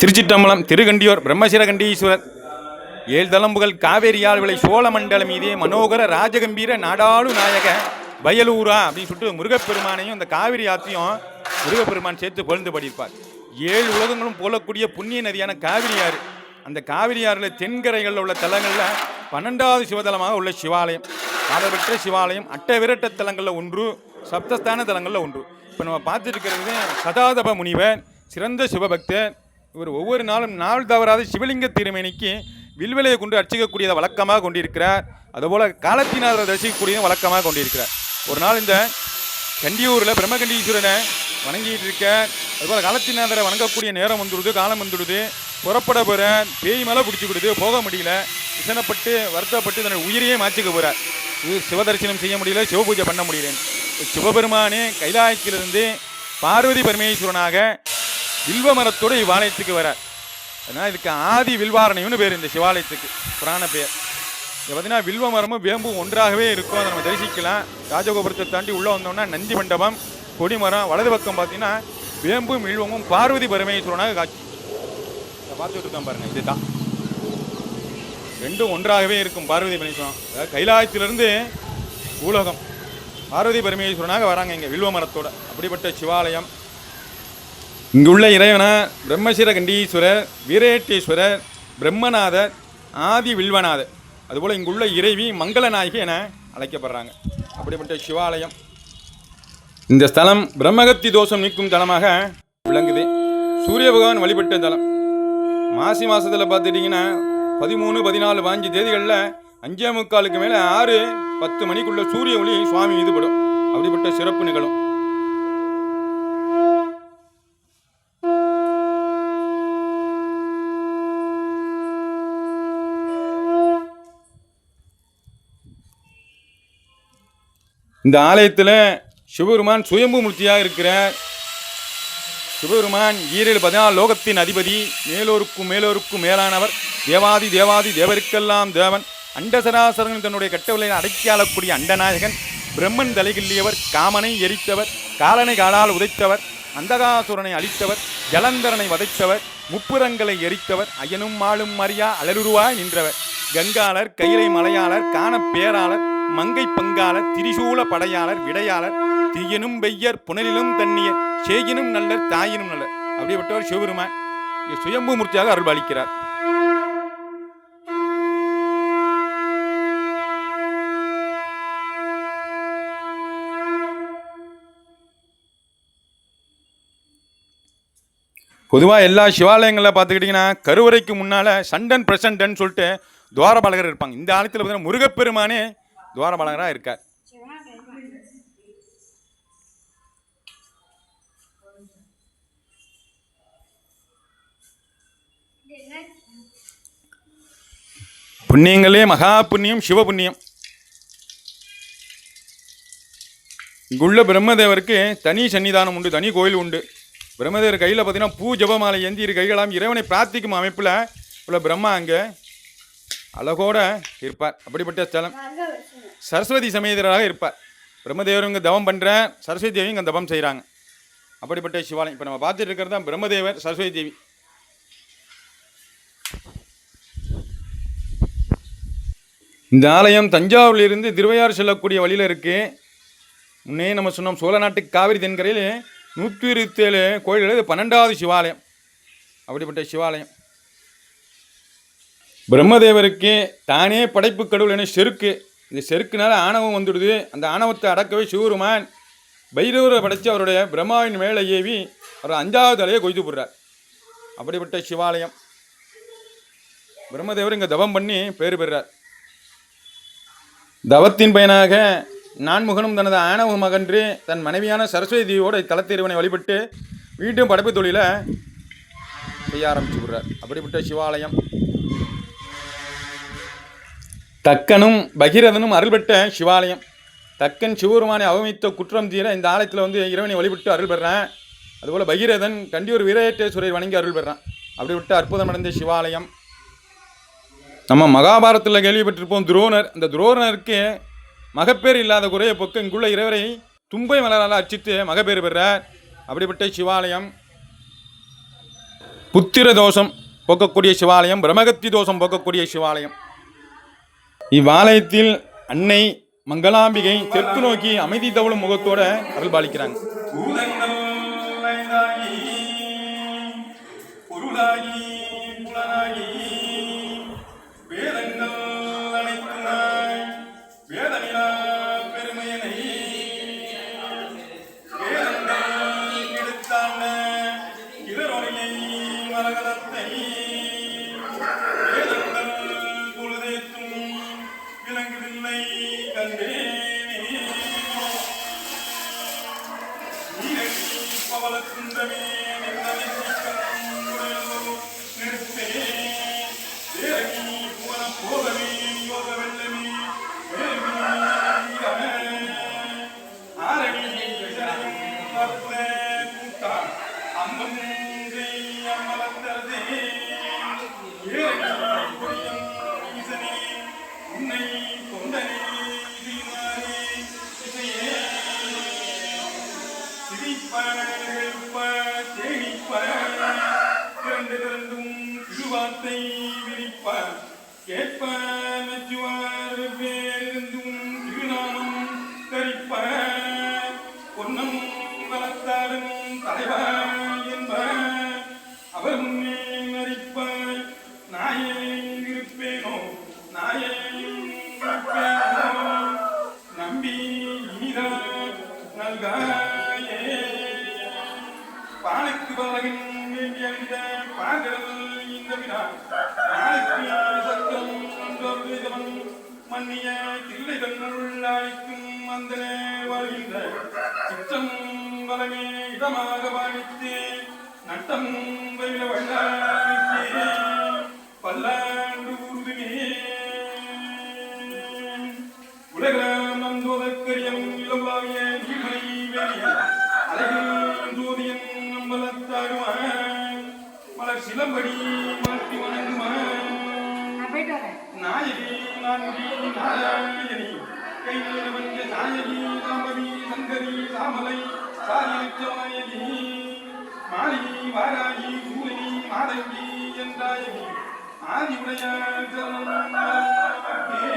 திருச்சிற்றம்பலம் திருகண்டியூர் பிரம்மசிரகண்டீஸ்வரர். ஏழு தலம்புகள் காவேரியால் விளை சோழ மண்டலம் மீதே மனோகர ராஜகம்பீர நாடாளு நாயக வயலூரா அப்படின்னு சொல்லிட்டு முருகப்பெருமானையும் இந்த காவிரி ஆத்தையும் முருகப்பெருமான் சேர்த்து பொழுந்து படிப்பார் ஏழு உலகங்களும் போலக்கூடிய புண்ணிய நதியான காவிரி ஆறு. அந்த காவிரி ஆறில் தென்கரைகளில் உள்ள தலங்களில் பன்னெண்டாவது சிவதலமாக உள்ள சிவாலயம். காலபெற்ற சிவாலயம் அட்ட விரட்ட தலங்களில் ஒன்று சப்தஸ்தான தலங்களில் ஒன்று. இப்போ நம்ம பார்த்துட்டு இருக்கிறது சதாதப முனிவர் சிறந்த சிவபக்தர் இவர் ஒவ்வொரு நாளும் நாள் தவறாத சிவலிங்க திருமேனிக்கு வில்வலையை கொண்டு அர்ச்சிக்கக்கூடியதை வழக்கமாக கொண்டிருக்கிறார். அதுபோல் காலத்தினாரை ரசிக்கக்கூடியதும் வழக்கமாக கொண்டிருக்கிறார். ஒரு நாள் இந்த கண்டியூரில் பிரம்மகண்டீஸ்வரனை வணங்கிட்டு இருக்க அதுபோல் காலத்தினாதரை வணங்கக்கூடிய நேரம் வந்துடுது காலம் வந்துடுது. புறப்பட போகிற பேய் மேலே பிடிச்சி கொடுத்து போக முடியல. விசனப்பட்டு வருத்தப்பட்டு தன்னுடைய உயிரையே மாற்றிக்க போகிறார் இது சிவதரிசனம் செய்ய முடியல சிவபூஜை பண்ண முடியல சிவபெருமானே கைலாயத்திலிருந்து பார்வதி பரமேஸ்வரனாக வில்வ மரத்தோடு இவ்வாலயத்துக்கு வரார் அதனால் இதுக்கு ஆதி வில்வாரணையம்னு பேர் இந்த சிவாலயத்துக்கு. புராண பெயர். இங்கே பார்த்தீங்கன்னா வில்வ மரமும் வேம்பும் ஒன்றாகவே இருக்கும். அதை நம்ம தரிசிக்கலாம். ராஜகோபுரத்தை தாண்டி உள்ளே வந்தோம்னா நந்தி மண்டபம் கொடிமரம் வலது பக்கம் பார்த்தீங்கன்னா வேம்பும் வில்வமும் பார்வதி பரமேஸ்வரனாக காட்சி. பார்த்துட்டு இருக்கோம் பாருங்கள் இதுதான். ரெண்டும் ஒன்றாகவே இருக்கும் பார்வதி பரமேஸ்வரன் அதாவது கைலாயத்திலிருந்து பூலோகம். பார்வதி பரமேஸ்வரனாக வராங்க இங்கே வில்வ மரத்தோட அப்படிப்பட்ட சிவாலயம் இங்குள்ள இறைவனா பிரம்மசீர கண்டீஸ்வரர் வீரேட்டீஸ்வரர் பிரம்மநாதர் ஆதி வில்வநாதர். அதுபோல் இங்குள்ள இறைவி மங்களநாயகி என அழைக்கப்படுறாங்க. அப்படிப்பட்ட சிவாலயம். இந்த ஸ்தலம் பிரம்மகத்தி தோஷம் நீக்கும் தலமாக விளங்குது. சூரிய பகவான் வழிபட்ட தலம். மாசி மாதத்தில் பார்த்துட்டிங்கன்னா பதிமூணு பதினாலு பாஞ்சு தேதிகளில் அஞ்சே முக்காலுக்கு மேலே ஆறு பத்து மணிக்குள்ள சூரிய ஒளி சுவாமி ஈடுபடும் அப்படிப்பட்ட சிறப்பு நிகழும். இந்த ஆலயத்தில் சிவபெருமான் சுயம்பு மூர்த்தியாக இருக்கிறார் சிவபெருமான் ஈரேழு பதினாலு லோகத்தின் அதிபதி மேலோருக்கும் மேலோருக்கும் மேலானவர் தேவாதி தேவாதி தேவருக்கெல்லாம் தேவன் அண்டசராசரங்கள் தன்னுடைய கட்டவிலை அடக்கி ஆளக்கூடிய அண்டநாயகன் பிரம்மன் தலைகில்லியவர் காமனை எரித்தவர் காலனை காலால் உதைத்தவர் அந்தகாசுரனை அழித்தவர் ஜலந்தரனை வதைத்தவர் முப்புரங்களை எரித்தவர் அயனும் மாளும் மரியா அலருருவாய் நின்றவர் கங்காளர் கயிறை மலையாளர் காண பேராளர் மங்கை பங்காளர் திரிசூல படையாளர் விடையாளர் தீயனும் பெய்யர் புனலிலும் தண்ணியர் சேயினும் நல்லர் தாயினும் நல்லர். அப்படிப்பட்டவர் சிவபெருமான் இங்கே சுயம்பு மூர்த்தியாக அருள்பாலிக்கிறார். பொதுவாக எல்லா சிவாலயங்களில் பார்த்துக்கிட்டிங்கன்னா கருவறைக்கு முன்னால் சண்டன் பிரசண்டன் சொல்லிட்டு துவாரபாலகர் இருப்பாங்க. இந்த ஆலயத்தில் பார்த்தீங்கன்னா முருகப்பெருமானே துவாரபாலகராக இருக்கார் புண்ணியங்களே மகா புண்ணியம் சிவ புண்ணியம் இங்குள்ள பிரம்மதேவருக்கு தனி சன்னிதானம் உண்டு தனி கோயில் உண்டு. பிரம்மதேவர் கையில் பார்த்தீங்கன்னா பூ ஜபமாலை ஏந்தி இரு கைகளாம் இறைவனை பிரார்த்திக்கும் அமைப்பில் உள்ள பிரம்மா அங்கே. அழகோட இருப்பார். அப்படிப்பட்ட ஸ்தலம். சரஸ்வதி சமேதராக இருப்பார். பிரம்மதேவர் இங்கே தவம் பண்ணுற சரஸ்வதி தேவி இங்கே தவம் செய்கிறாங்க அப்படிப்பட்ட சிவாலயம். இப்போ நம்ம பார்த்துட்டு இருக்கிறது தான் பிரம்மதேவர் சரஸ்வதி தேவி. இந்த ஆலயம் தஞ்சாவூரிலிருந்து திருவையாறு செல்லக்கூடிய வழியில் இருக்குது முன்னே நம்ம சொன்னோம் சோழ நாட்டு காவிரி தென்கரையில் நூற்றி இருபத்தேழு கோயில்கள் இது பன்னெண்டாவது சிவாலயம். அப்படிப்பட்ட சிவாலயம். பிரம்மதேவருக்கு தானே படைப்பு கடவுள் என செருக்கு. இந்த செருக்குனால ஆணவம் வந்துடுது. அந்த ஆணவத்தை அடக்கவே சிவருமான் பைரவரை படைத்து அவருடைய பிரம்மாவின் மேலே ஏவி அவர் அஞ்சாவது தலையை கொய்து போடுறார். அப்படிப்பட்ட சிவாலயம். பிரம்மதேவர் இங்கே தவம் பண்ணி பேர் பெறுறார். தவத்தின் பயனாக நான்முகனும் தனது ஆணவ மகன்று தன் மனைவியான சரஸ்வதி தேவியோட தலத்திருவனை வழிபட்டு மீண்டும் படைப்பு தொழிலை செய்ய ஆரம்பிச்சு விடுறார். அப்படிப்பட்ட சிவாலயம். தக்கனும் பகீரதனும் அருள்பெற்ற சிவாலயம். தக்கன் சிவபெருமானை அவமித்த குற்றம் தீர இந்த ஆலயத்தில் வந்து இறைவனை வழிபட்டு அருள் பெறான் அதுபோல் பகீரதன் கண்டியூர் வீரேட்டேஸ்வரர் வணங்கி அருள் பெறான் விட்டு அற்புதம் அடைந்த சிவாலயம். நம்ம மகாபாரத்தில் கேள்விப்பட்டிருப்போம் துரோணர். இந்த துரோணருக்கு மகப்பேறு இல்லாத குறையை போக்க இங்குள்ள இறைவரை தும்பை மலரால் அர்ச்சித்து மகப்பேறு பெறார். அப்படிப்பட்ட சிவாலயம். புத்திர தோஷம் போக்கக்கூடிய சிவாலயம் பிரம்மகத்தி தோஷம் போக்கக்கூடிய சிவாலயம். இவ்வாலயத்தில் அன்னை மங்களாம்பிகை தெற்கு நோக்கி அமைதி தவளும் முகத்தோட அருள் பாலிக்கிறாங்க பவளக்குன்றமே நின்றதை சிரிப்ப எழுப்ப தேனிப்ப திரண்டு திரண்டும் திருவார்த்தை விரிப்ப கேட்ப மெச்சுவார் வெவ்வேறிருந்தும் திருநாமம் தரிப்ப பொன்னம் வளர்த்தாடும் தலைவா பாலுக்கு பலகன் வேண்டிய பாகல் இந்த வினா நாளுக்கு சத்தம் ஒன்றொருவிதவன் மன்னிய தில்லை தன்னுள் அழைக்கும் அந்த வாழ்கின்ற சித்தம் பலமே இதமாக பாணித்து நட்டம் வெயில வல்லாமிக்கே மலர் சிலம்படி மாற்றி வரேன். நாயகி நான்கி நாராயணி கையில் வந்த நாயகி சாம்பவி சங்கரி சாமலை சாயி மாலி வாராகி சூரினி மாதங்கி என்றாயகி ஆதி உடைய சரணம் நமக்கே.